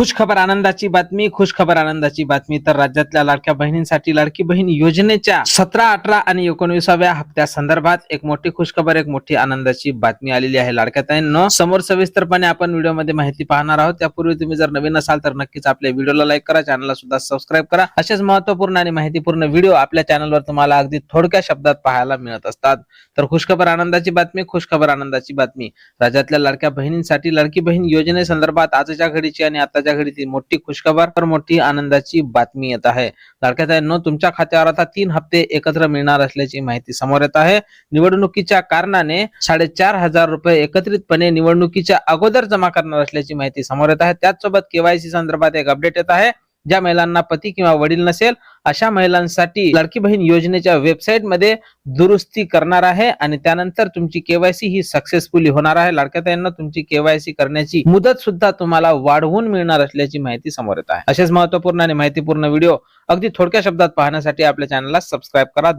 खुश खबर आनंदाची बातमी खुश खबर आनंदाची बातमी. तर राज्यातल्या लाडक्या बहिणींसाठी लाडकी बहीण योजनेच्या सतरा अठरा आणि एकोणविसाव्या हप्त्या संदर्भात एक मोठी खुशखबर एक मोठी आनंदाची बातमी आलेली आहे. लाडक्या ताईंनो समोर सविस्तरपणे आपण व्हिडिओमध्ये माहिती पाहणार आहोत. त्यापूर्वी तुम्ही जर नवीन असाल तर नक्कीच आपल्या व्हिडिओला लाईक करा चॅनलला सुद्धा सबस्क्राईब करा. असेच महत्त्वपूर्ण आणि माहितीपूर्ण व्हिडिओ आपल्या चॅनलवर तुम्हाला अगदी थोडक्या शब्दात पाहायला मिळत असतात. तर खुशखबर आनंदाची बातमी खुशखबर आनंदाची बातमी. राज्यातल्या लाडक्या बहिणींसाठी लाडकी बहीण योजनेसंदर्भात आजच्या घडीची आणि आताच्या घडीची मोठी खुशखबर तर मोठी आनंदाची बातमी येत आहे. लाडक्या ताईंनो तुमच्या खात्यावर आता तीन हप्ते एकत्र मिळणार असल्याची माहिती समोर येत आहे. निवडणुकीच्या कारणाने साडेचार हजार रुपये एकत्रितपणे निवडणुकीच्या अगोदर जमा करणार असल्याची माहिती समोर येत आहे. त्याचसोबत केवायसी संदर्भात एक अपडेट येत आहे. ज्या महिलांना पती किंवा वडील नसेल अशा महिलांसाठी लाडकी बहीण योजनेच्या वेबसाईटमध्ये दुरुस्ती करणार आहे आणि त्यानंतर तुमची केवायसी ही सक्सेसफुली होणार आहे. लाडक्या ताईंना तुमची केवायसी करण्याची मुदत सुद्धा तुम्हाला वाढवून मिळणार असल्याची माहिती समोर येत आहे. असेच महत्त्वपूर्ण आणि माहितीपूर्ण व्हिडिओ अगदी थोडक्या शब्दात पाहण्यासाठी आपल्या चॅनलला सबस्क्राईब करा.